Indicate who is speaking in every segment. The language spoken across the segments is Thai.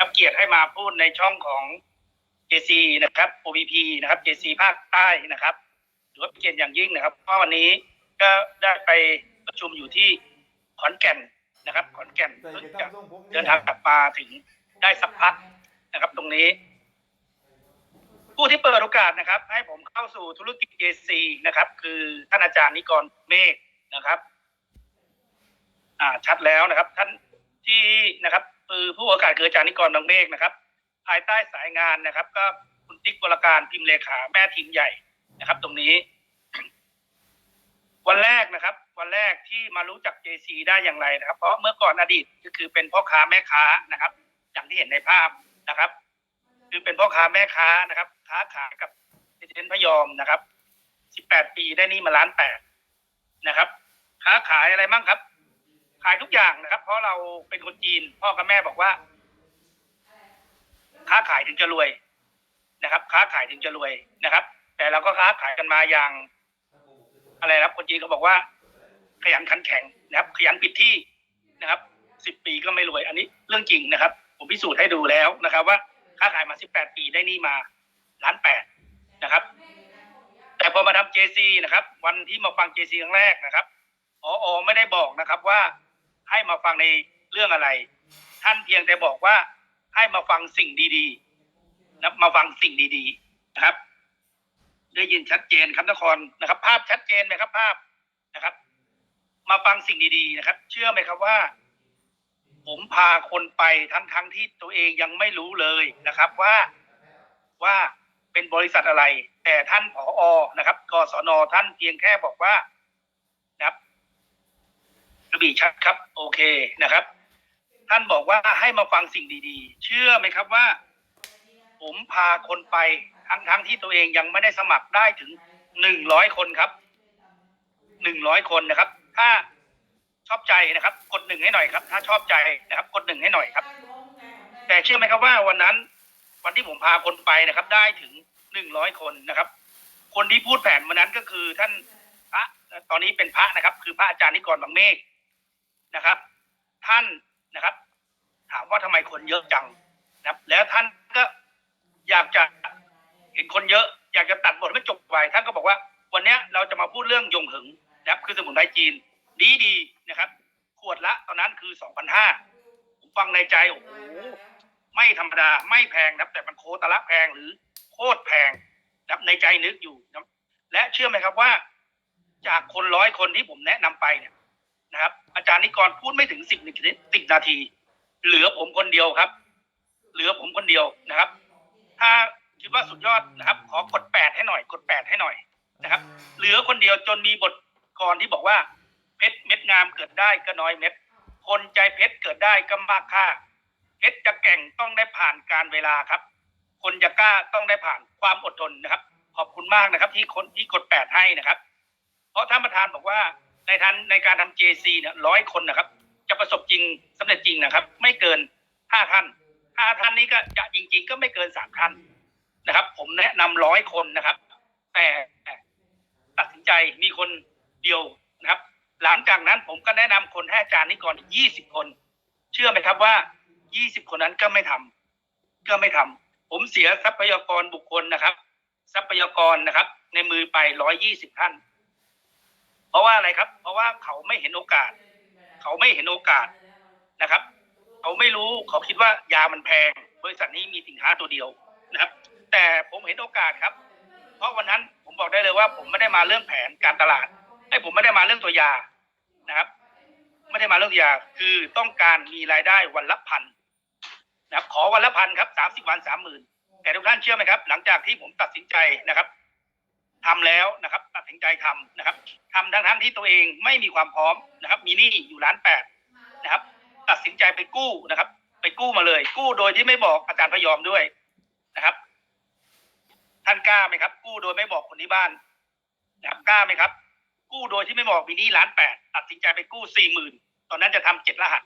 Speaker 1: รับเกียรติให้มาพูดในช่องของ JC นะครับ OPP นะครับ JC ภาคใต้นะครับถือว่าเป็นเกียรติอย่างยิ่งนะครับ เพราะวันนี้ก็ได้ไปประชุมอยู่ที่ขอนแก่นนะครับ ขอนแก่น
Speaker 2: ใส่
Speaker 1: เพิ่ง
Speaker 2: กระ
Speaker 1: จะ
Speaker 2: ทำทรงผม
Speaker 1: เดินทางกลับมาถึงได้สักพักนะครับ ตรงนี้ ผู้ที่เปิดโอกาสนะครับ ให้ผมเข้าสู่ธุรกิจ JC นะครับ คือท่านอาจารย์นิกรเมฆนะครับ อ่าชัดแล้วนะครับ ท่านที่นะครับ คือผู้ประกาศคืออาจารย์นิกรบางเมฆนะครับ ภายใต้สายงานนะครับ ก็คุณติ๊กบรการพิมพ์เลขาแม่ทีมใหญ่นะครับ ตรงนี้ วันแรกนะครับ วันแรกที่มารู้จัก JC ได้อย่างไรนะครับ เพราะเมื่อก่อนอดีตก็คือเป็นพ่อค้าแม่ค้านะครับ อย่างที่เห็นในภาพนะครับ คือเป็นพ่อค้าแม่ค้านะครับ ค้าขายกับเอเจนพยอมนะครับ 18 ปีได้นี่มาล้านแปดนะครับ ค้าขายอะไรบ้างครับ ขายทุกอย่างนะครับ เพราะเราเป็นคนจีน พ่อกับแม่บอกว่า ค้าขายถึงจะรวยนะครับ ค้าขายถึงจะรวยนะครับ แต่เราก็ค้าขายกันมาอย่าง อะไรนะครับ คนจีนเขาบอกว่า ขยันขันแข็งนะครับ ขยันปิดที่นะครับสิบปีก็ไม่รวย อันนี้เรื่องจริงนะครับ ผมพิสูจน์ให้ดูแล้วนะครับ ว่าค้าขายมาสิบแปดปีได้นี่มาล้านแปดนะครับ แต่พอมาทำ JC นะครับ วันที่มาฟัง JC ครั้งแรกนะครับพออไม่ได้บอกนะครับว่า ให้มาฟังในเรื่องอะไร ท่านเพียงแต่บอกว่าให้มาฟังสิ่งดีๆนะมาฟังสิ่งดีๆนะครับ ได้ยินชัดเจนครับนครนะครับ ภาพชัดเจนไหมครับ ภาพนะครับ มาฟังสิ่งดีๆนะครับ เชื่อไหมครับว่า ผมพาคนไปทั้งทั้งๆที่ตัวเองยังไม่รู้เลยนะครับว่าว่าเป็นบริษัทอะไร แต่ท่านผออนะครับกศนท่านเพียงแค่บอกว่า ระบี่ชัดครับ โอเคนะครับ ท่านบอกว่าให้มาฟังสิ่งดีๆ เชื่อไหมครับว่า ผมพาคนไปทั้งทั้งๆที่ตัวเองยังไม่ได้สมัครได้ถึงหนึ่งร้อยคนครับหนึ่งร้อยคนนะครับ ถ้าชอบใจนะครับ กดหนึ่งให้หน่อยครับ ถ้าชอบใจนะครับ กดหนึ่งให้หน่อยครับ แต่เชื่อไหมครับว่าวันนั้น วันที่ผมพาคนไปนะครับ ได้ถึงหนึ่งร้อยคนนะครับ คนที่พูดแผนวันนั้นก็คือท่านพระตอนนี้เป็นพระนะครับ คือพระอาจารย์นิกรบางเมฆ นะครับ ท่านนะครับ ถามว่าทำไมคนเยอะจังนะครับ แล้วท่านก็อยากจะเห็นคนเยอะ อยากจะตัดบทให้จบไปท่านก็บอกว่า วันนี้เราจะมาพูดเรื่องยงหึงนะครับ คือสมุนไพรจีน ดีดีนะครับ ขวดละตอนนั้นคือสองพันห้าผมฟังในใจโอ้โหไม่ธรรมดาไม่แพงนะครับแต่มันโคตรละแพงหรือโคตรแพงนะครับในใจนึกอยู่นะและเชื่อไหมครับว่า จากคนร้อยคนที่ผมแนะนำไปเนี่ยนะครับ อาจารย์นิกรพูดไม่ถึงสิบนาทีสิบนาที เหลือผมคนเดียวครับ เหลือผมคนเดียวนะครับ ถ้าคิดว่าสุดยอดนะครับ ขอกดแปดให้หน่อย กดแปดให้หน่อยนะครับ เหลือคนเดียวจนมีบทกรที่บอกว่าเพชรเม็ดงามเกิดได้ก็น้อยเม็ด คนใจเพชรเกิดได้ก็มากค่าเพชรจะแก่งต้องได้ผ่านการเวลาครับ คนจะกล้าต้องได้ผ่านความอดทนนะครับ ขอบคุณมากนะครับ ที่คนที่กดแปดให้นะครับ เพราะท่านประธานบอกว่า ในทันในการทำ JC เนี่ยร้อยคนนะครับ จะประสบจริงสำเร็จจริงนะครับ ไม่เกินห้าท่านห้าท่านนี้ก็จะจริง ๆ ก็ไม่เกินสามท่านนะครับ ผมแนะนำร้อยคนนะครับ แต่ตัดสินใจมีคนเดียวนะครับ หลังจากนั้นผมก็แนะนำคนให้อาจารย์นิกรอีกยี่สิบคน เชื่อไหมครับว่ายี่สิบคนนั้นก็ไม่ทำก็ไม่ทำผมเสียทรัพยากรบุคคลนะครับ ทรัพยากรนะครับ ในมือไปร้อยยี่สิบท่าน เพราะว่าอะไรครับ เพราะว่าเขาไม่เห็นโอกาส เขาไม่เห็นโอกาสนะครับ เขาไม่รู้เขาคิดว่ายามันแพง บริษัทนี้มีสินค้าตัวเดียวนะครับ แต่ผมเห็นโอกาสครับ เพราะวันนั้นผมบอกได้เลยว่า ผมไม่ได้มาเรื่องแผนการตลาดไอ้ผมไม่ได้มาเรื่องตัวยานะครับไม่ได้มาเรื่องยาคือต้องการมีรายได้วันละพันนะครับ ขอวันละพันครับสามสิบวันสามหมื่นแต่ทุกท่านเชื่อไหมครับ หลังจากที่ผมตัดสินใจนะครับ ทำแล้วนะครับ ตัดสินใจทำนะครับทำทั้งทั้งที่ตัวเองไม่มีความพร้อมนะครับ มีหนี้อยู่ล้านแปดนะครับ ตัดสินใจไปกู้นะครับ ไปกู้มาเลย กู้โดยที่ไม่บอกอาจารย์พยอมด้วยนะครับ ท่านกล้าไหมครับ กู้โดยไม่บอกคนที่บ้านนะครับกล้าไหมครับ กู้โดยที่ไม่บอกมีหนี้ล้านแปดตัดสินใจไปกู้สี่หมื่นตอนนั้นจะทำเจ็ดรหัส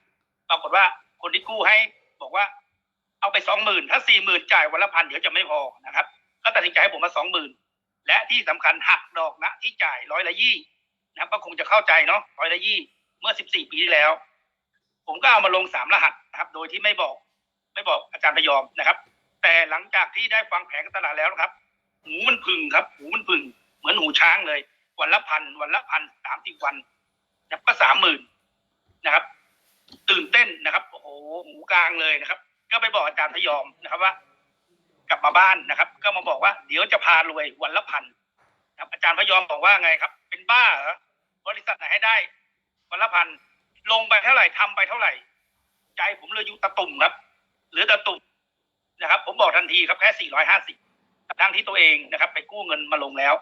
Speaker 1: ปรากฏว่าคนที่กู้ให้บอกว่าเอาไปสองหมื่นถ้าสี่หมื่นจ่ายวันละพันเดี๋ยวจะไม่พอนะครับ ก็ตัดสินใจให้ผมมาสองหมื่น และที่สำคัญหักดอกนะที่จ่ายร้อยละยี่นะครับก็คงจะเข้าใจเนาะร้อยละยี่เมื่อสิบสี่ปีที่แล้ว ผมก็เอามาลงสามรหัสนะครับ โดยที่ไม่บอก ไม่บอกอาจารย์พยอมนะครับ แต่หลังจากที่ได้ฟังแผนการตลาดแล้วนะครับ หูมันพึ่งครับ หูมันพึ่ง เหมือนหูช้างเลย วันละพันวันละพันสามสิบวันนะก็สามหมื่นนะครับ ตื่นเต้นนะครับโอ้โหหูกลางเลยนะครับ ก็ไปบอกอาจารย์พยอมนะครับว่า กลับมาบ้านนะครับ ก็มาบอกว่าเดี๋ยวจะพารวยวันละพันนะครับ อาจารย์พยอมบอกว่าไงครับ เป็นบ้าเหรอบริษัทไหนให้ได้ วันละพันลงไปเท่าไหร่ทำไปเท่าไหร่ ใจผมเลยอยู่ตะตุ่มครับหลือตะตุ่มนะครับ ผมบอกทันทีครับแค่450ทั้งที่ตัวเองนะครับ ไปกู้เงินมาลงแล้ว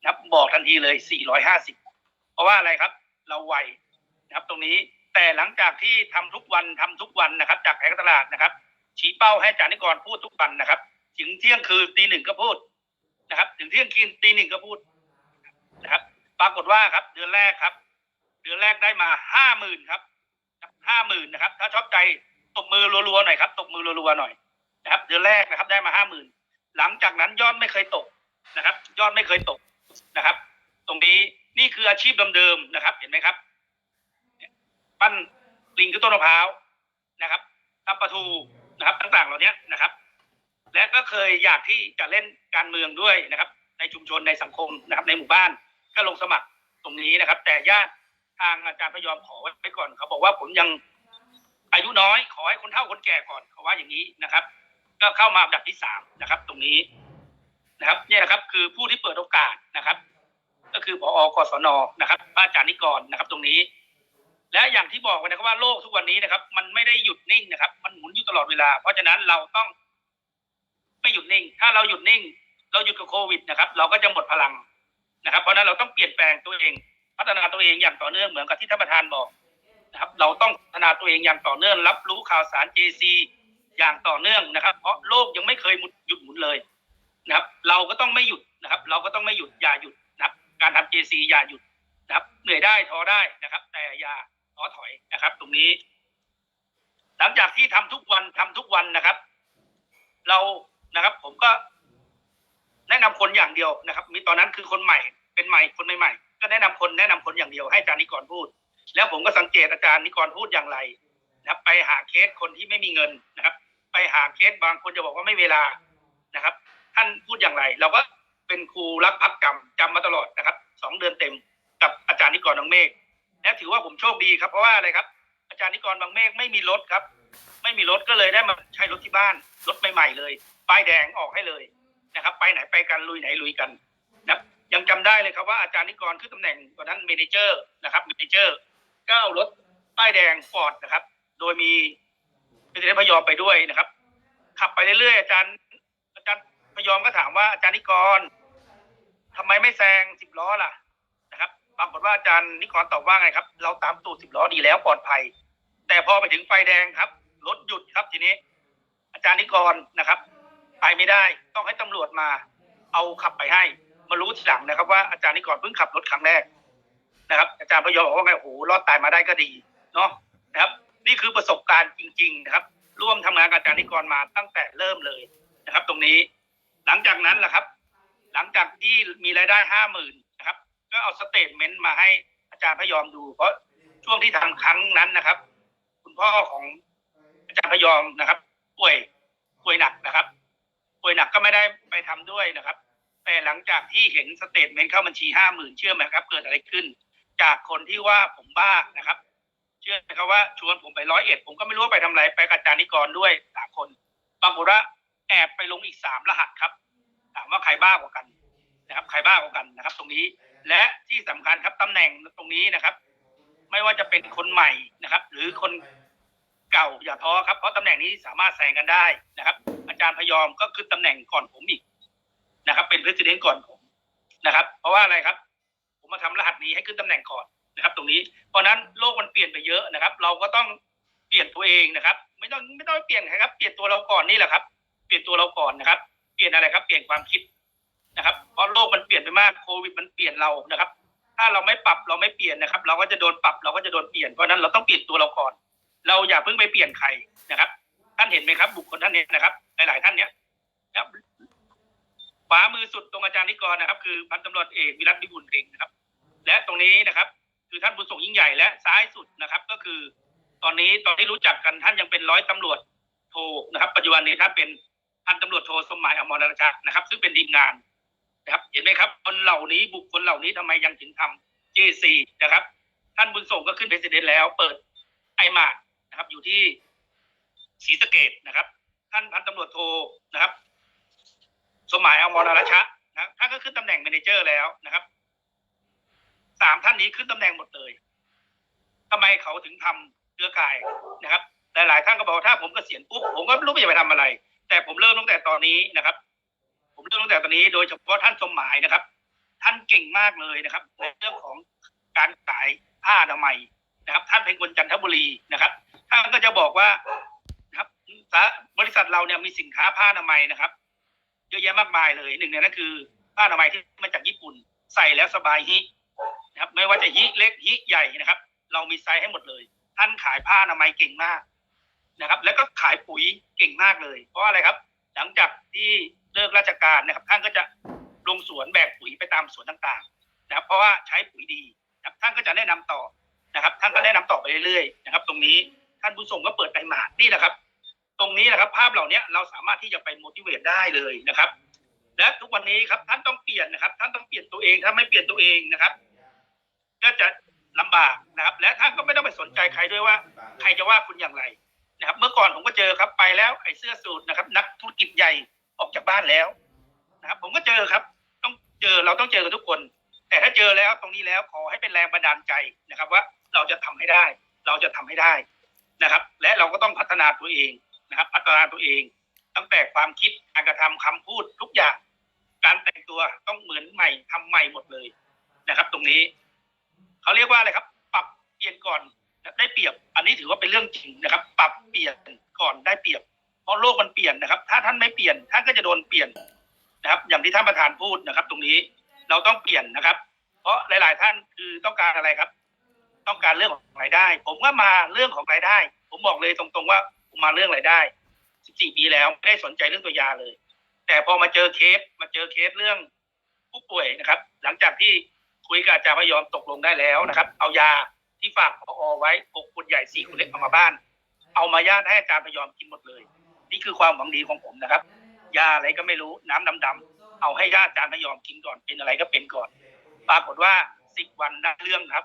Speaker 1: นะครับ บอกทันทีเลย450เพราะว่าอะไรครับ เราไวนะครับ ตรงนี้แต่หลังจากที่ทำทุกวันทำทุกวันนะครับ จากแผงตลาดนะครับชี้เป้าให้จารย์นิกรพูดทุกวันนะครับ ถึงเที่ยงคืนตีหนึ่งก็พูดนะครับ ถึงเที่ยงคืนตีหนึ่งก็พูดนะครับ ปรากฏว่าครับ เดือนแรกครับ เดือนแรกได้มาห้าหมื่นครับห้าหมื่นนะครับ ถ้าชอบใจตบมือรัวๆหน่อยครับตบมือรัวๆหน่อยนะครับ เดือนแรกนะครับ ได้มาห้าหมื่นหลังจากนั้นยอดไม่เคยตกนะครับ ยอดไม่เคยตกนะครับ ตรงนี้นี่คืออาชีพเดิมๆนะครับ เห็นไหมครับปั้นลิงคือต้นมะพร้าวนะครับทำปลาทูนะครับ ต่างๆ เหล่านี้นะครับ และก็เคยอยากที่จะเล่นการเมืองด้วยนะครับ ในชุมชนในสังคมนะครับ ในหมู่บ้านก็ลงสมัครตรงนี้นะครับ แต่ญาติทางอาจารย์พยอมขอไว้ก่อนเขาบอกว่าผมยังอายุน้อยขอให้คนเฒ่าคนแก่ก่อนเขาว่าอย่างนี้นะครับ ก็เข้ามาอันดับที่สามนะครับ ตรงนี้นะครับเนี่ยนะครับ คือผู้ที่เปิดโอกาสนะครับ ก็คือพอกศนนะครับอาจารย์นิกรนะครับ ตรงนี้ และอย่างที่บอกไว้นะครับว่าโลกทุกวันนี้นะครับ มันไม่ได้หยุดนิ่งนะครับ มันหมุนอยู่ตลอดเวลา เพราะฉะนั้นเราต้อง หยุดนิ่ง ถ้าเราหยุดนิ่ง เราหยุดกับโควิดนะครับ เราก็จะหมดพลังนะครับ เพราะนั้นเราต้องเปลี่ยนแปลงตัวเอง พัฒนาตัวเองอย่างต่อเนื่องเหมือนกับที่ท่านประธานบอกนะครับ เราต้องพัฒนาตัวเองอย่างต่อเนื่อง รับรู้ข่าวสาร JC อย่างต่อเนื่องนะครับ เพราะโลกยังไม่เคยหยุดหมุนเลยนะครับ เราก็ต้องไม่หยุดนะครับ เราก็ต้องไม่หยุดอย่าหยุดนะครับ การทำ JC อย่าหยุดนะครับ เหนื่อยได้ท้อได้นะครับ แต่อย่าท้อถอยนะครับ ตรงนี้ หลังจากที่ทำทุกวันทำทุกวันนะครับ เรา นะครับ ผมก็ แนะนำคนอย่างเดียวนะครับ มีตอนนั้นคือคนใหม่ เป็นใหม่คนใหม่ๆก็แนะนำคนแนะนำคนอย่างเดียวให้อาจารย์นิกรพูด แล้วผมก็สังเกตอาจารย์นิกรพูดอย่างไรนะครับ ไปหาเคสคนที่ไม่มีเงินนะครับ ไปหาเคสบางคนจะบอกว่าไม่เวลานะครับ ท่านพูดอย่างไร เราก็เป็นครูรักพักกรรมจำมาตลอดนะครับสองเดือนเต็มกับอาจารย์นิกรบางเมฆและถือว่าผมโชคดีครับเพราะว่าอะไรครับ อาจารย์นิกรบางเมฆไม่มีรถครับ ไม่มีรถก็เลยได้มาใช้รถที่บ้านรถใหม่ๆเลย ป้ายแดงออกให้เลยนะครับ ไปไหนไปกันลุยไหนลุยกันนะครับยังจำได้เลยครับว่าอาจารย์นิกรคือตำแหน่งตอนนั้นเมนเจอร์นะครับเมนเจอร์ก็เอารถป้ายแดงฟอร์ดนะครับ โดยมีเป็นเดพยอมไปด้วยนะครับ ขับไปเรื่อยๆอาจารย์อาจารย์พยอมก็ถามว่าอาจารย์นิกรทำไมไม่แซงสิบล้อล่ะนะครับปรากฏว่าอาจารย์นิกรตอบว่าไงครับ เราตามตูดสิบล้อดีแล้วปลอดภัย แต่พอไปถึงไฟแดงครับรถหยุดครับทีนี้ อาจารย์นิกรนะครับ ไปไม่ได้ ต้องให้ตำรวจมา เอาขับไปให้ มารู้ทีหลังนะครับ ว่าอาจารย์นิกรเพิ่งขับรถครั้งแรกนะครับ อาจารย์พยอมบอกว่าไงโอ้โหรอดตายมาได้ก็ดีเนาะนะครับ นี่คือประสบการณ์จริง ๆ นะครับ ร่วมทำงานกับอาจารย์นิกรมาตั้งแต่เริ่มเลยนะครับ ตรงนี้ หลังจากนั้นแหละครับ หลังจากที่มีรายได้ห้าหมื่นนะครับ ก็เอาสเตทเมนต์มาให้อาจารย์พยอมดู เพราะช่วงที่ทำครั้งนั้นนะครับ คุณพ่อของอาจารย์พยอมนะครับ ป่วยป่วยหนักนะครับ ป่วยหนักก็ไม่ได้ไปทำด้วยนะครับ แต่หลังจากที่เห็นสเตทเมนต์เข้าบัญชีห้าหมื่นเชื่อไหมครับ เกิดอะไรขึ้น จากคนที่ว่าผมบ้านะครับ เชื่อไหมครับว่าชวนผมไปร้อยเอ็ดผมก็ไม่รู้ว่าไปทำอะไรไปกับจานิกรด้วยสามคนปรากฏว่าแอบไปลงอีกสามรหัสครับ ถามว่าใครบ้ากว่ากันนะครับ ใครบ้ากว่ากันนะครับ ตรงนี้และที่สำคัญครับตำแหน่งตรงนี้นะครับ ไม่ว่าจะเป็นคนใหม่นะครับ หรือคนเก่าอย่าท้อครับเพราะตำแหน่งนี้สามารถแซงกันได้นะครับ จารย์พยอมก็คือตำแหน่งก่อนผมอีกนะครับ เป็นประธานก่อนผมนะครับ เพราะว่าอะไรครับ ผมมาทำรหัสนี้ให้ขึ้นตำแหน่งก่อนนะครับ ตรงนี้ เพราะนั้นโลกมันเปลี่ยนไปเยอะนะครับ เราก็ต้องเปลี่ยนตัวเองนะครับ ไม่ต้องไม่ต้องเปลี่ยนใครครับ เปลี่ยนตัวเราก่อนนี่แหละครับ เปลี่ยนตัวเราก่อนนะครับ เปลี่ยนอะไรครับ เปลี่ยนความคิดนะครับ เพราะโลกมันเปลี่ยนไปมากโควิดมันเปลี่ยนเรานะครับ ถ้าเราไม่ปรับเราไม่เปลี่ยนนะครับ เราก็จะโดนปรับเราก็จะโดนเปลี่ยนเพราะนั้นเราต้องเปลี่ยนตัวเราก่อน เราอย่าเพิ่งไปเปลี่ยนใครนะครับ ท่านเห็นไหมครับ บุคคลท่านนี้นะครับ หลาย ๆ ท่านเนี้ยนะครับขวามือสุดตรงอาจารย์นิกรนะครับ คือพันตำรวจเอกวิรัติบูลเพ็งนะครับ และตรงนี้นะครับ คือท่านบุญส่งยิ่งใหญ่และซ้ายสุดนะครับ ก็คือ ตอนนี้ตอนที่รู้จักกันท่านยังเป็นร้อยตำรวจโทนะครับ ปัจจุบันนี้ท่านเป็นพันตำรวจโทสมหมายอมรรัชนะครับ ซึ่งเป็นทีมงานนะครับ เห็นไหมครับคนเหล่านี้บุคคลเหล่านี้ทำไมยังถึงทำ J4 นะครับ ท่านบุญส่งก็ขึ้นเพรสิดเนแล้ว เปิดไอมานะครับ อยู่ที่ ศรีสะเกดนะครับ ท่านพันตำรวจโทนะครับ สมหมายอมรรชะนะท่านก็ขึ้นตำแหน่งเมนเจอร์แล้วนะครับสามท่านนี้ขึ้นตำแหน่งหมดเลยทำไมเขาถึงทำเครือข่ายนะครับหลายๆท่านก็บอกถ้าผมเกษียณปุ๊บผมก็ไม่รู้จะไปทำอะไร แต่ผมเริ่มตั้งแต่ตอนนี้นะครับ ผมเริ่มตั้งแต่ตอนนี้โดยเฉพาะท่านสมหมายนะครับ ท่านเก่งมากเลยนะครับในเรื่องของการขายผ้าอนามัยนะครับ ท่านเป็นคนจันทบุรีนะครับ ท่านก็จะบอกว่า บริษัทเราเนี่ยมีสินค้าผ้าอนามัยนะครับ เยอะแยะมากมายเลยหนึ่งในนั้นคือผ้าอนามัยที่มาจากญี่ปุ่น ใส่แล้วสบายฮินะครับไม่ว่าจะฮิเล็กฮิใหญ่นะครับ เรามีไซส์ให้หมดเลย ท่านขายผ้าอนามัยเก่งมากนะครับ แล้วก็ขายปุ๋ยเก่งมากเลย เพราะอะไรครับ หลังจากที่เลิกราชการนะครับ ท่านก็จะลงสวนแบกปุ๋ยไปตามสวนต่างๆ นะครับ เพราะว่าใช้ปุ๋ยดีนะครับท่านก็จะแนะนำต่อนะครับ ท่านก็แนะนำต่อไปเรื่อยๆนะครับ ตรงนี้ท่านผู้ส่งก็เปิดไตรมาสนี่แหละครับ ตรงนี้แหละครับภาพเหล่านี้เราสามารถที่จะไป motivate ได้เลยนะครับ และทุกวันนี้ครับท่านต้องเปลี่ยนนะครับ ท่านต้องเปลี่ยนตัวเองถ้าไม่เปลี่ยนตัวเองนะครับ ก็จะลำบากนะครับ และท่านก็ไม่ต้องไปสนใจใครด้วยว่า ใครจะว่าคุณอย่างไรนะครับ เมื่อก่อนผมก็เจอครับไปแล้วไอ้เสื้อสูทนะครับ นักธุรกิจใหญ่ออกจากบ้านแล้วนะครับ ผมก็เจอครับ ต้องเจอเราต้องเจอกันทุกคน แต่ถ้าเจอแล้วตรงนี้แล้วขอให้เป็นแรงบันดาลใจนะครับ ว่าเราจะทำให้ได้ เราจะทำให้ได้นะครับ และเราก็ต้องพัฒนาตัวเอง นะครับ พัฒนาตัวเอง ตั้งแต่ความคิดการกระทำคำพูดทุกอย่าง การแต่งตัวต้องเหมือนใหม่ทำใหม่หมดเลยนะครับ ตรงนี้เขาเรียกว่าอะไรครับ ปรับเปลี่ยนก่อนได้เปรียบ อันนี้ถือว่าเป็นเรื่องจริงนะครับ ปรับเปลี่ยนก่อนได้เปรียบ เพราะโลกมันเปลี่ยนนะครับ ถ้าท่านไม่เปลี่ยนท่านก็จะโดนเปลี่ยนนะครับ อย่างที่ท่านประธานพูดนะครับ ตรงนี้เราต้องเปลี่ยนนะครับ เพราะหลาย ๆ ท่านคือต้องการอะไรครับ ต้องการเรื่องของรายได้ ผมก็มาเรื่องของรายได้ ผมบอกเลยตรง ๆ ว่า มมาเรื่องรายได้14ปีแล้วไม่ได้สนใจเรื่องตัวยาเลย แต่พอมาเจอเคสมาเจอเคสเรื่องผู้ป่วยนะครับ หลังจากที่คุยกับอาจารย์พยอมตกลงได้แล้วนะครับ เอายาที่ฝากพอไว้หกคนใหญ่สี่คนเล็กเอามาบ้าน เอามาญาติให้อาจารย์พยอมกินหมดเลย นี่คือความหวังดีของผมนะครับ ยาอะไรก็ไม่รู้น้ำดำๆเอาให้ญาติอาจารย์พยอมกินก่อนเป็นอะไรก็เป็นก่อน ปรากฏว่าสิบวันได้เรื่องครับ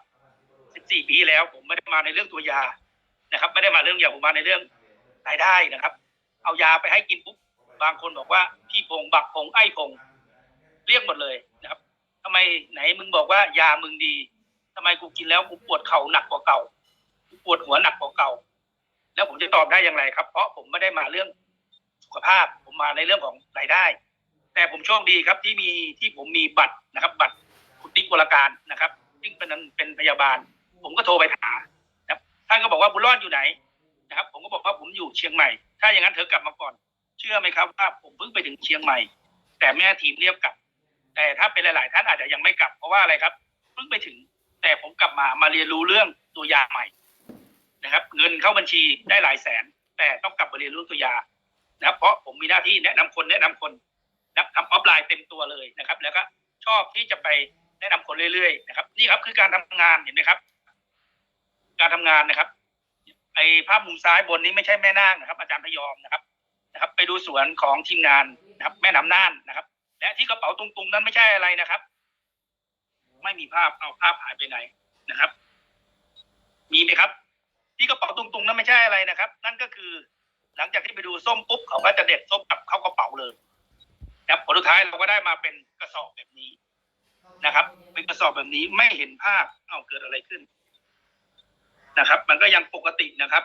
Speaker 1: สิบสี่ปีแล้วผมไม่ได้มาในเรื่องตัวยานะครับ ไม่ได้มาเรื่องยาผมมาในเรื่อง รายได้นะครับ เอายาไปให้กินปุ๊บบางคนบอกว่าพี่พงบักพงไอ้พงเรียกหมดเลยนะครับทำไมไหนมึงบอกว่ายามึงดีทำไมกูกินแล้วกูปวดเข่าหนักกว่าเก่ากูปวดหัวหนักกว่าเก่า แล้วผมจะตอบได้อย่างไรครับ เพราะผมไม่ได้มาเรื่องสุขภาพผมมาในเรื่องของรายได้ แต่ผมโชคดีครับที่มีที่ผมมีบัตรนะครับ บัตรคุณติ๊กวรการนะครับซึ่งเป็นเป็นพยาบาล ผมก็โทรไปหานะท่านก็บอกว่าบุญรอดอยู่ไหน นะครับ ผมก็บอกว่าผมอยู่เชียงใหม่ ถ้าอย่างนั้นเธอกลับมาก่อน เชื่อไหมครับว่าผมเพิ่งไปถึงเชียงใหม่ แต่แม่ทีมเรียกกลับ แต่ถ้าเป็นหลาย ๆ ท่านอาจจะยังไม่กลับเพราะว่าอะไรครับเพิ่งไปถึง แต่ผมกลับมามาเรียนรู้เรื่องตัวยาใหม่นะครับ เงินเข้าบัญชีได้หลายแสน แต่ต้องกลับมาเรียนรู้ตัวยานะครับเพราะผมมีหน้าที่แนะนำคนแนะนำคนนะทำออฟไลน์เต็มตัวเลยนะครับ แล้วก็ชอบที่จะไปแนะนำคนเรื่อยๆนะครับ นี่ครับคือการทำงานเห็นไหมครับ การทำงานนะครับ ไอภาพมุมซ้ายบนนี้ไม่ใช่แม่นาคนะครับ อาจารย์พยอมนะครับนะครับ ไปดูสวนของทีมงานนะครับ แม่น้ำน่านนะครับ และที่กระเป๋าตุงๆนั้นไม่ใช่อะไรนะครับ ไม่มีภาพเอาภาพหายไปไหนนะครับ มีไหมครับ ที่กระเป๋าตุงๆนั้นไม่ใช่อะไรนะครับ นั่นก็คือ หลังจากที่ไปดูส้มปุ๊บเขาก็จะเด็ดส้มกลับเข้ากระเป๋าเลยนะครับผลสุดท้ายเราก็ได้มาเป็นกระสอบแบบนี้นะครับ เป็นกระสอบแบบนี้ไม่เห็นภาพเอาเกิดอะไรขึ้น นะครับ มันก็ยังปกตินะครับ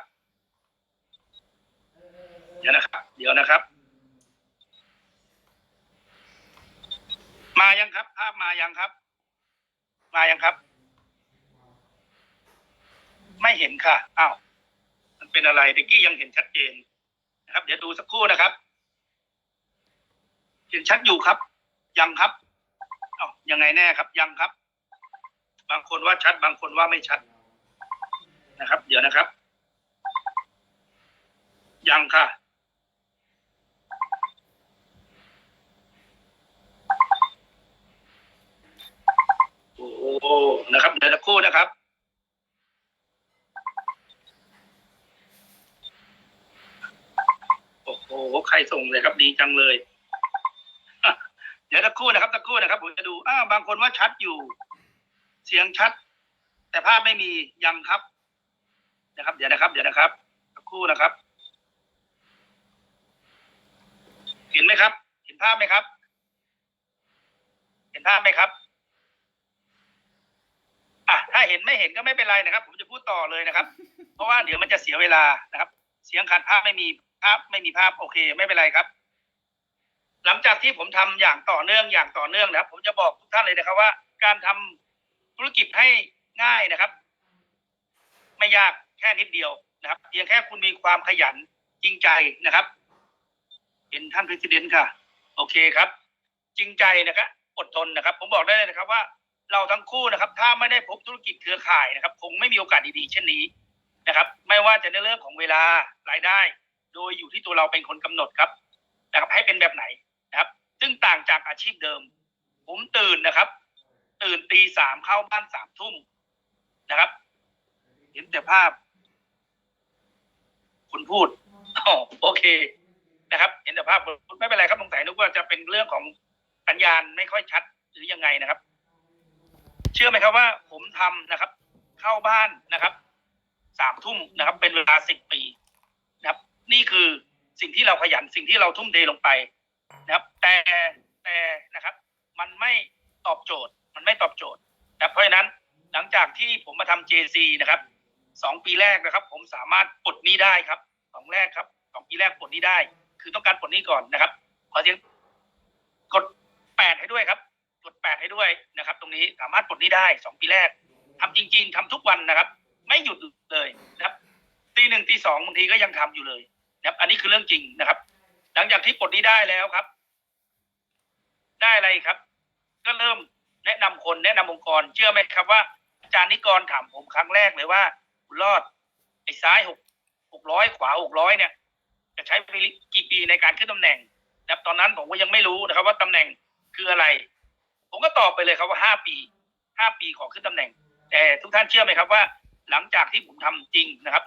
Speaker 1: เดี๋ยวนะครับ เดี๋ยวนะครับ มายังครับภาพมายังครับ มายังครับ ไม่เห็นค่ะอ้าวมันเป็นอะไรเด็กกี้ยังเห็นชัดเจนนะครับ เดี๋ยวดูสักครู่นะครับเห็นชัดอยู่ครับ ยังครับอ้าวยังไงแน่ครับ ยังครับ บางคนว่าชัด บางคนว่าไม่ชัด นะครับ เดี๋ยวนะครับ ยังค่ะ โอ้โหนะครับ เดี๋ยวสักครู่นะครับนใครส่งเลยครับดีจังเลยเดี๋ยวตะคู่นะครับตะคู่นะครับผมจะดูอ้าบางคนว่าชัดอยู่ เสียงชัด แต่ภาพไม่มียังครับ นะครับ เดี๋ยวนะครับ เดี๋ยวนะครับครู่นะครับ เห็นไหมครับ เห็นภาพไหมครับ เห็นภาพไหมครับ อะ ถ้าเห็นไม่เห็นก็ไม่เป็นไรนะครับ ผมจะพูดต่อเลยนะครับ เพราะว่าเดี๋ยวมันจะเสียเวลานะครับ เสียงขาดภาพไม่มีภาพไม่มีภาพ โอเค ไม่เป็นไรครับ หลังจากที่ผมทำอย่างต่อเนื่องอย่างต่อเนื่องนะครับ ผมจะบอกทุกท่านเลยนะครับ ว่า การทำธุรกิจให้ง่ายนะครับ ไม่ยาก แค่นิดเดียวนะครับเพียงแค่คุณมีความขยันจริงใจนะครับ เห็นท่านประธานค่ะ โอเคครับ จริงใจนะครับอดทนนะครับ ผมบอกได้เลยนะครับว่า เราทั้งคู่นะครับ ถ้าไม่ได้พบธุรกิจเครือข่ายนะครับ คงไม่มีโอกาสดีๆเช่นนี้นะครับ ไม่ว่าจะในเรื่องของเวลารายได้ โดยอยู่ที่ตัวเราเป็นคนกำหนดครับนะครับ ให้เป็นแบบไหนนะครับ ซึ่งต่างจากอาชีพเดิม ผมตื่นนะครับ ตื่นตีสามเข้าบ้านสามทุ่มนะครับ เห็นแต่ภาพ คุณพูดอ๋อโอเคนะครับ เห็นแต่ภาพไม่เป็นไรครับสงสัยนึกว่าจะเป็นเรื่องของสัญญาณไม่ค่อยชัดหรือยังไงนะครับ เชื่อไหมครับว่า ผมทำนะครับ เข้าบ้านนะครับสามทุ่มนะครับ เป็นเวลาสิบปีนะครับ นี่คือสิ่งที่เราขยันสิ่งที่เราทุ่มเทลงไปนะครับ แต่แต่นะครับ มันไม่ตอบโจทย์ มันไม่ตอบโจทย์นะเพราะฉะนั้นหลังจากที่ผมมาทำ JC นะครับ สองปีแรกนะครับ ผมสามารถปลดหนี้ได้ครับสองแรกครับสองปีแรกปลดหนี้ได้ คือต้องการปลดหนี้ก่อนนะครับขอเสียงกดแปดให้ด้วยครับกดแปดให้ด้วยนะครับ ตรงนี้สามารถปลดหนี้ได้สองปีแรกทำจริง ๆทำทุกวันนะครับ ไม่หยุดเลยนะครับตีหนึ่งตีสองบางทีก็ยังทำอยู่เลยนะครับ อันนี้คือเรื่องจริงนะครับ หลังจากที่ปลดหนี้ได้แล้วครับ ได้อะไรครับ ก็เริ่มแนะนำคนแนะนำองค์กร เชื่อไหมครับว่าอาจารย์นิกรถามผมครั้งแรกเลยว่า คุณรอด ไอ้ซ้ายหกหกร้อยขวาหกร้อยเนี่ย จะใช้ไปกี่ปีในการขึ้นตำแหน่งนะครับตอนนั้นผมก็ยังไม่รู้นะครับ ว่าตำแหน่งคืออะไร ผมก็ตอบไปเลยครับว่าห้าปีห้าปีขอขึ้นตำแหน่ง แต่ทุกท่านเชื่อไหมครับว่า หลังจากที่ผมทำจริงนะครับ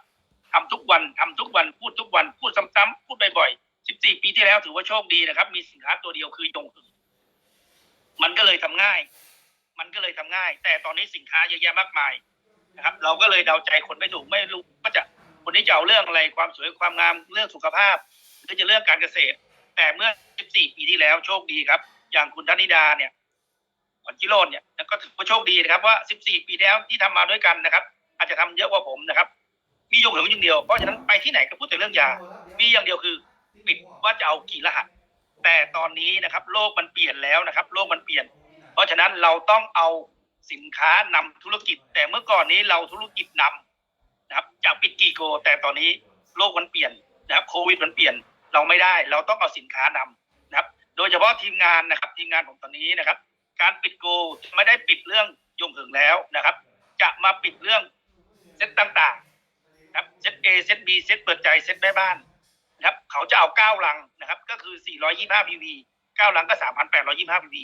Speaker 1: ทำทุกวันทำทุกวันพูดทุกวันพูดซ้ำๆพูดบ่อยๆสิบสี่ปีที่แล้วถือว่าโชคดีนะครับ มีสินค้าตัวเดียวคือยงหึงมันก็เลยทำง่าย มันก็เลยทำง่าย แต่ตอนนี้สินค้าเยอะแยะมากมาย นะครับ เราก็เลยเดาใจคนไม่ถูกไม่รู้ว่าจะคนนี้จะเอาเรื่องอะไรความสวยความงามเรื่องสุขภาพ หรือจะเรื่องการเกษตร แต่เมื่อ 14 ปีที่แล้วโชคดีครับ อย่างคุณธนิดาเนี่ยขวัญจิโรจน์เนี่ยก็ถือว่าโชคดีนะครับว่า 14 ปีแล้วที่ทำมาด้วยกันนะครับ อาจจะทำเยอะกว่าผมนะครับ มียงเหงอย่างเดียวเพราะฉะนั้นไปที่ไหนก็พูดแต่เรื่องยา มีอย่างเดียวคือปิดว่าจะเอากี่รหัส แต่ตอนนี้นะครับ โลกมันเปลี่ยนแล้วนะครับ โลกมันเปลี่ยน เพราะฉะนั้นเราต้องเอา สินค้านำธุรกิจ แต่เมื่อก่อนนี้เราธุรกิจนำนะครับจากปิดกี่โก แต่ตอนนี้โลกมันเปลี่ยนนะครับโควิดมันเปลี่ยนเราไม่ได้ เราต้องเอาสินค้านำนะครับ โดยเฉพาะทีมงานนะครับ ทีมงานของตอนนี้นะครับ การปิดโกไม่ได้ปิดเรื่องยงหึงแล้วนะครับ จะมาปิดเรื่องเซตต่างๆนะครับเซต A เซต B เซตเปิดใจเซตแม่บ้านนะครับ เขาจะเอาเก้าลังนะครับ ก็คือ 425 PV เก้าลังก็ 3,825 PV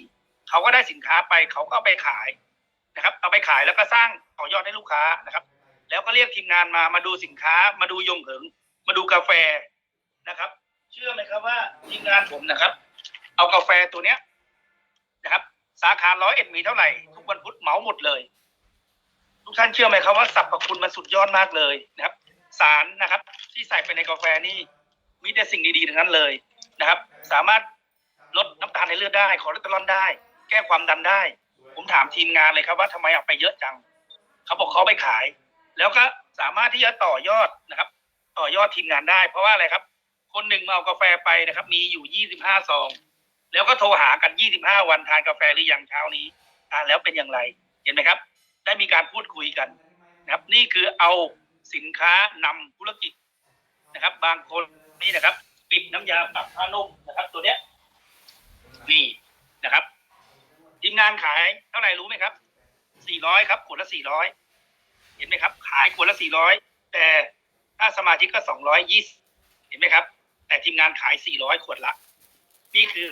Speaker 1: เขาก็ได้สินค้าไปเขาก็ไปขาย นะครับ เอาไปขายแล้วก็สร้างต่อยอดให้ลูกค้านะครับ แล้วก็เรียกทีมงานมามาดูสินค้า มาดูยงเหิง มาดูกาแฟนะครับ เชื่อไหมครับว่าทีมงานผมนะครับ เอากาแฟตัวเนี้ยนะครับ สาขาร้อยเอ็ดมีเท่าไหร่ทุกวันพุธเหมาหมดเลย ทุกท่านเชื่อไหมครับว่าสรรพคุณมันสุดยอดมากเลยนะครับ สารนะครับ ที่ใส่ไปในกาแฟนี่มีแต่สิ่งดีๆทั้งนั้นเลยนะครับ สามารถลดน้ำตาลในเลือดได้คอเลสเตอรอลได้ แก้ความดันได้ ผมถามทีมงานเลยครับว่าทำไมเอาไปเยอะจัง เขาบอกเขาเอาไปขาย แล้วก็สามารถที่จะต่อยอดนะครับ ต่อยอดทีมงานได้ เพราะว่าอะไรครับ คนหนึ่งมาเอากาแฟไปนะครับ มีอยู่ยี่สิบห้าซอง แล้วก็โทรหากันยี่สิบห้าวันทานกาแฟหรือยังเช้านี้ทานแล้วเป็นอย่างไรเห็นไหมครับ ได้มีการพูดคุยกันนะครับ นี่คือเอาสินค้านำธุรกิจนะครับ บางคนนี่นะครับ ปิดน้ำยาปรับผ้านุ่มนะครับ ตัวเนี้ยนี่นะครับ ทีมงานขายเท่าไหร่รู้ไหมครับ400ครับขวดละ400เห็นไหมครับ ขายขวดละ400แต่ถ้าสมาชิกก็220เห็นไหมครับ แต่ทีมงานขาย400ขวดละ นี่คือ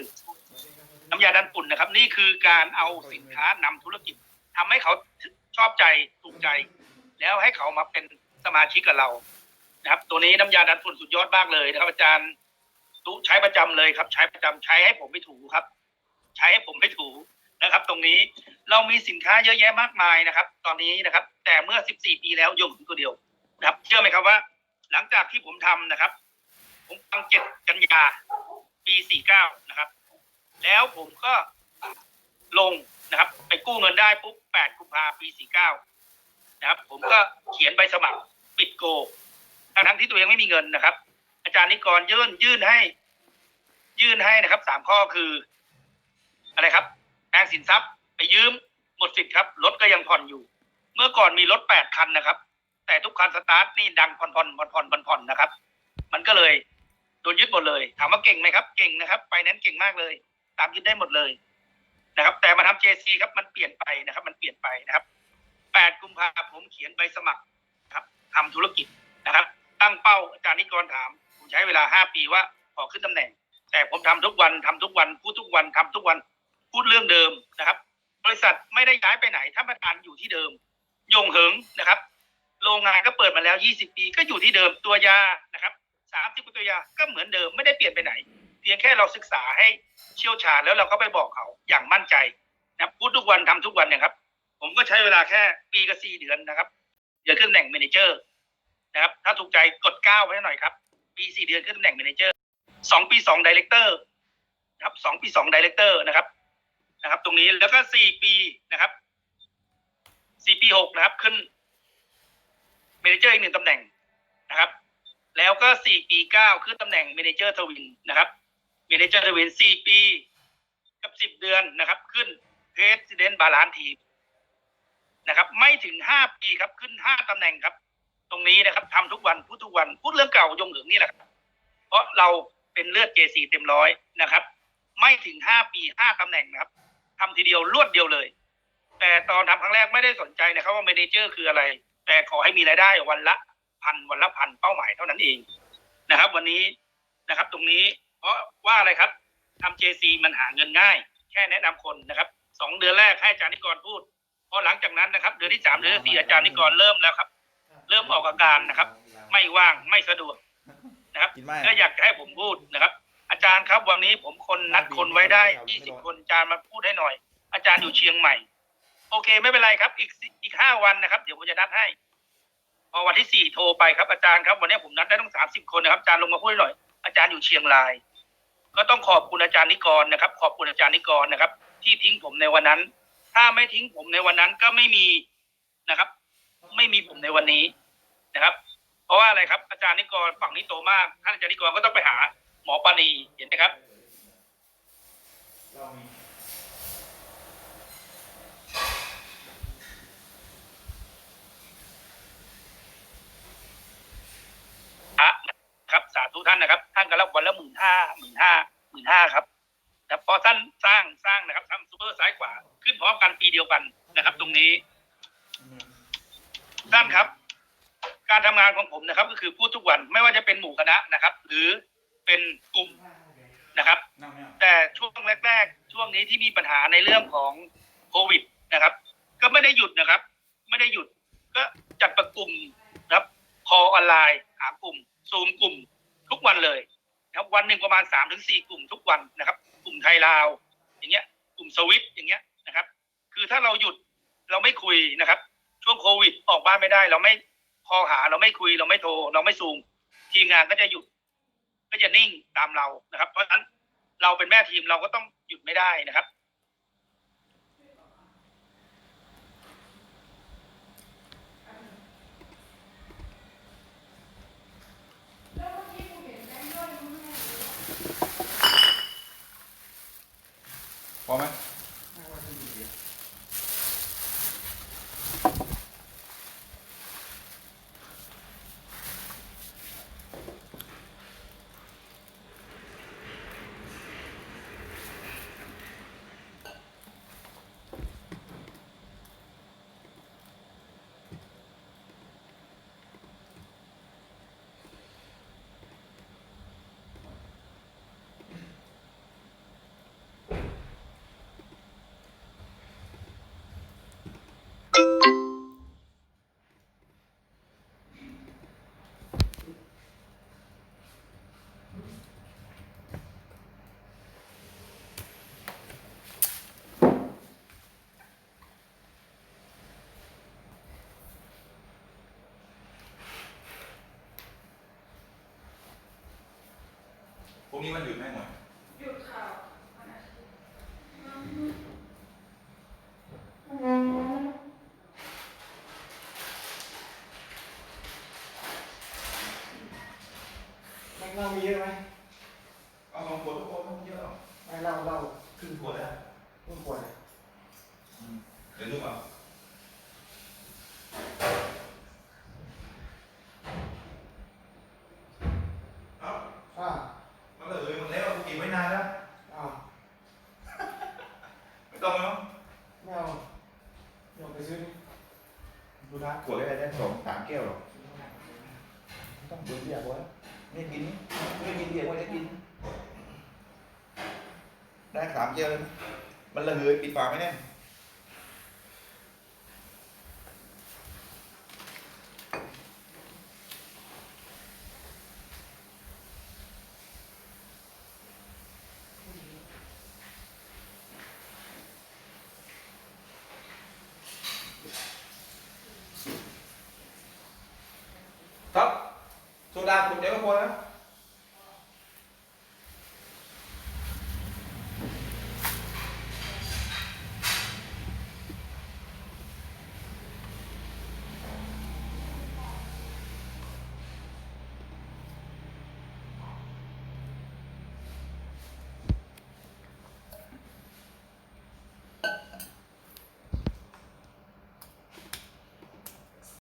Speaker 1: น้ำยาดันปุ่นนะครับ นี่คือการเอาสินค้านำธุรกิจทำให้เขาชอบใจถูกใจ แล้วให้เขามาเป็นสมาชิกกับเรา นะครับ ตัวนี้น้ำยาดันฝุ่นสุดยอดมากเลยนะครับอาจารย์ตุใช้ประจำเลยครับ ใช้ประจำใช้ให้ผมไปถูครับ ใช้ให้ผมไปถู นะครับ ตรงนี้เรามีสินค้าเยอะแยะมากมายนะครับ ตอนนี้นะครับ แต่เมื่อ 14 ปีแล้วยงถึงตัวเดียวนะครับ เชื่อไหมครับว่า หลังจากที่ผมทำนะครับ ผมทำเจ็ดกันยาปี 49 นะครับ แล้วผมก็ลงนะครับ ไปกู้เงินได้ปุ๊บ 8 กุมภาปี 49 นะครับ ผมก็เขียนใบสมัครปิดโกทั้งทั้งที่ตัวเองไม่มีเงินนะครับ อาจารย์นิกรยื่นยื่นให้ ยื่นให้นะครับสามข้อคือ อะไรครับ แองสินทรัพย์ไปยืมหมดสิทธิ์ครับรถก็ยังผ่อนอยู่ เมื่อก่อนมีรถแปดคันนะครับ แต่ทุกคันสตาร์ทนี่ดังผ่อนผ่อนผ่อนผ่อนผ่อนผ่อนนะครับ มันก็เลยโดนยึดหมดเลย ถามว่าเก่งไหมครับ เก่งนะครับไปนั้นเก่งมากเลย ตามยึดได้หมดเลยนะครับ แต่มาทำ JC ครับมันเปลี่ยนไปนะครับ มันเปลี่ยนไปนะครับ8กุมภาพันธ์ผมเขียนใบสมัครครับทำธุรกิจนะครับ ตั้งเป้าอาจารย์นิกรถามผมใช้เวลา5ปีว่าขอขึ้นตำแหน่ง แต่ผมทำทุกวันทำทุกวันพูดทุกวันทำทุกวัน พูดเรื่องเดิมนะครับ บริษัทไม่ได้ย้ายไปไหนท่านประธานอยู่ที่เดิม ยงเหิงนะครับ โรงงานก็เปิดมาแล้ว 20 ปีก็อยู่ที่เดิมตัวยานะครับ30ตัวยาก็เหมือนเดิมไม่ได้เปลี่ยนไปไหน เพียงแค่เราศึกษาให้เชี่ยวชาญแล้วเราก็ไปบอกเขาอย่างมั่นใจนะครับพูดทุกวันทำทุกวันเนะครับ ผมก็ใช้เวลาแค่ปีกับสี่เดือนนะครับเดือนขึ้นตำแหน่งเมนเจอร์นะครับ ถ้าถูกใจกดเก้าไว้หน่อยครับ ปีสี่เดือนขึ้นตำแหน่งเมนเจอร์สองปีสองดีเลกเตอร์นะครับสองปีสองดีเลกเตอร์นะครับ นะครับ ตรงนี้แล้วก็สี่ปีนะครับสี่ปีหกนะครับ ขึ้นเมนเจอร์อีกหนึ่งตำแหน่งนะครับ แล้วก็สี่ปีเก้าขึ้นตำแหน่งเมนเจอร์ทวินนะครับเมนเจอร์ทวินสี่ปีกับสิบเดือนนะครับ ขึ้นเพสซิเดนต์บาลานทีนะครับ ไม่ถึงห้าปีครับขึ้นห้าตำแหน่งครับ ตรงนี้นะครับทำทุกวันพูดทุกวันพูดเรื่องเก่ายงเหลืองนี่แหละครับเพราะเราเป็นเลือดเจซีเต็มร้อยนะครับ ไม่ถึงห้าปีห้าตำแหน่งนะครับ ทำทีเดียวรวดเดียวเลย แต่ตอนทำครั้งแรกไม่ได้สนใจนะครับว่าเมเนเจอร์คืออะไร แต่ขอให้มีรายได้วันละพันวันละพันเป้าหมายเท่านั้นเองนะครับ วันนี้นะครับ ตรงนี้ เพราะว่าอะไรครับทำเจซีมันหาเงินง่าย แค่แนะนำคนนะครับสองเดือนแรกให้อาจารย์นิกรพูดพอหลังจากนั้นนะครับ เดือนที่สามเดือนที่สี่อาจารย์นิกรเริ่มแล้วครับ เริ่มออกอาการนะครับ ไม่ว่างไม่สะดวกนะครับ
Speaker 2: กินไม่
Speaker 1: ก็อยากจะให้ผมพูดนะครับ อาจารย์ครับวันนี้ผมคนนัดคนไว้ได้20คนอาจารย์มาพูดให้หน่อย อาจารย์อยู่เชียงใหม่ โอเค ไม่เป็นไรครับ อีกสิอีกห้าวันนะครับ เดี๋ยวผมจะนัดให้ พอวันที่สี่โทรไปครับอาจารย์ครับวันนี้ผมนัดได้ต้องสามสิบคนนะครับอาจารย์ลงมาพูดให้หน่อย อาจารย์อยู่เชียงราย ก็ต้องขอบคุณอาจารย์นิกรนะครับ ขอบคุณอาจารย์นิกรนะครับ ที่ทิ้งผมในวันนั้น ถ้าไม่ทิ้งผมในวันนั้นก็ไม่มีนะครับ ไม่มีผมในวันนี้นะครับ เพราะว่าอะไรครับ อาจารย์นิกรฝั่งนี้โตมากท่านอาจารย์นิกรก็ต้องไปหา หมอปานีเห็นไหมครับพระครับสาธุท่านนะครับ ท่านก็รับวันละหมื่นห้าหมื่นห้าหมื่นห้าครับแต่พอท่านสร้างสร้างนะครับทำซูเปอร์ซ้ายขวาขึ้นพร้อมกันปีเดียวกันนะครับ ตรงนี้ท่านครับ การทำงานของผมนะครับ ก็คือพูดทุกวันไม่ว่าจะเป็นหมู่คณะนะครับ หรือ เป็นกลุ่มนะครับ
Speaker 2: นั่งไม่เอา
Speaker 1: แต่ช่วงแรก ๆ ช่วงนี้ที่มีปัญหาในเรื่องของโควิดนะครับ ก็ไม่ได้หยุดนะครับ ไม่ได้หยุดก็จัดประกลุ่มนะครับคอออนไลน์หากลุ่มซูมกลุ่มทุกวันเลยนะครับวันหนึ่งประมาณสามถึงสี่กลุ่มทุกวันนะครับ กลุ่มไทยลาว อย่างเงี้ย กลุ่มสวิตอย่างเงี้ยนะครับ คือถ้าเราหยุดเราไม่คุยนะครับ ช่วงโควิดออกบ้านไม่ได้ เราไม่คอหาเราไม่คุยเราไม่โทร เราไม่ซูม ทีมงานก็จะหยุด ก็จะนิ่งตามเรานะครับ เพราะฉะนั้นเราเป็นแม่ทีมเราก็ต้องหยุดไม่ได้นะครับ
Speaker 2: พอไหม พรุ่งนี้มันหยุดไหมหมด
Speaker 3: หยุด
Speaker 2: ค่ะวั
Speaker 4: น
Speaker 2: อาทิต
Speaker 4: ย์ ได้
Speaker 2: สองสามแก้วหรอก
Speaker 4: ต้องดูเบียร์ไว้
Speaker 2: ไม่กินไม่กินเบียร์ไว่ได้กิน ได้สามแก้วมันระเหยปิดฝาไหมเนี่ย agora.